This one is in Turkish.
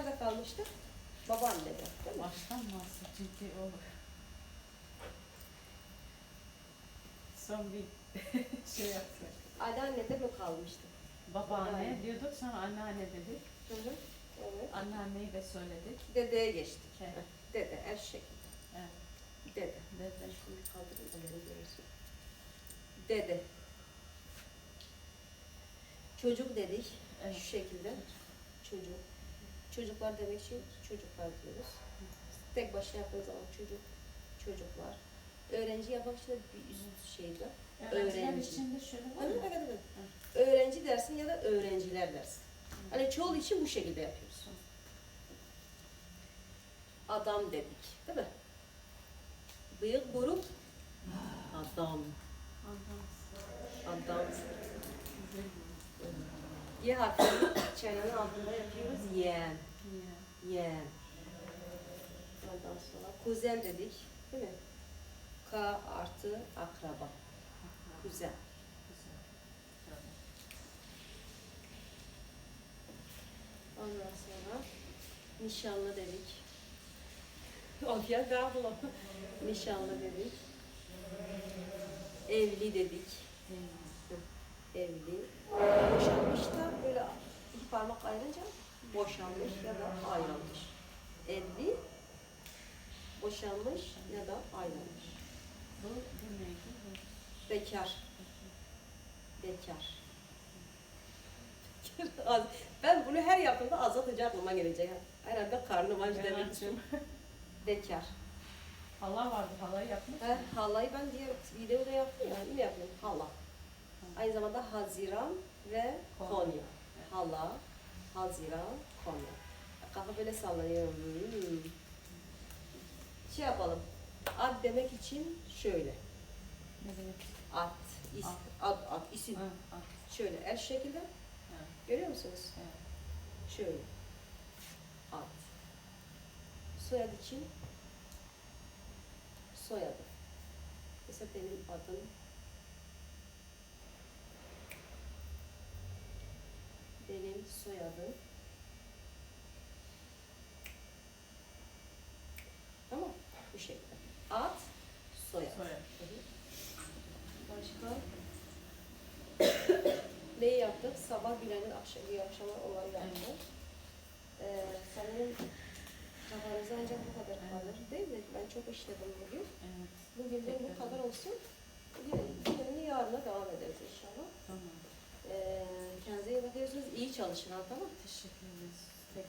nerede kalmıştık? Babaannede değil mi? Baştan alsın? Çünkü olur. Son bir şey yaptık. Anneannede mi kalmıştık? Babaanne Babaanne. diyorduk sonra anneanne dedik. Hı hı. Evet. Anneanneyi de söyledik. Dedeye geçtik. Evet. Heh, Dede, eşek. Evet. Dede. Dede. Şimdi kaldırın da beni görürsün. Dede. Çocuk dedik. Evet. Şu şekilde. Çocuk. Çocuklar demek için çocuklar diyoruz. Tek başına yaptığın zaman çocuk, çocuklar. Öğrenci yapmak için de bir üst şeydi. Öğrenciler Öğrenci. içinde şöyle var mı? evet, evet. Öğrenci dersin ya da öğrenciler dersin. Hani çoğul için bu şekilde yapıyoruz. Adam dedik, değil mi? Bıyık, buruk, adam, adam. güzel Y harfini çenenin altında yapıyoruz. Bir yeğen. Ondan sonra kuzen dedik, değil mi? K artı akraba, kuzen. Ondan sonra nişanlı dedik. Of ya galiba. nişanlı dedik. Evli dedik. Evli. Boşanmış ya da ayrılmış. Evli, boşanmış ya da ayrılmış. Bu, bu neydi? Bu. Bekar. Bekar. Ben bunu her yaptığımda azaltıcı aklıma gelecek. Herhalde karnım aç demek için. Bekar. Hala vardı, halayı yapmış. He, halayı ben diye videoda yaptım ya, yine yapıyorum. Hala. Aynı zamanda Haziran ve Konya. Konya. Hala, Haziran, Konya. Kafa böyle sallanıyor. Hmm. Şey yapalım. Ad demek için şöyle. Ne demek? At, is, Ad. ad, ad, isim. Ha, at. Şöyle el şekilde. Evet. Görüyor musunuz? Evet. Şöyle. Ad. Soyad için soyadı. Mesela benim adım benim soyadım Tamam. Bu şekilde. Ad, soyad. Soyad. Başka? Neyi yaptık? Sabah gülenin akşam, iyi akşamlar olayı yaptık. Ee, sanırım kafanıza ancak bu kadar kalır değil mi? Ben çok işledim bugün. Evet. Bugün de bu kadar olsun. Bugün yarına devam ederiz inşallah çalışın tamam Teşekkür ederiz.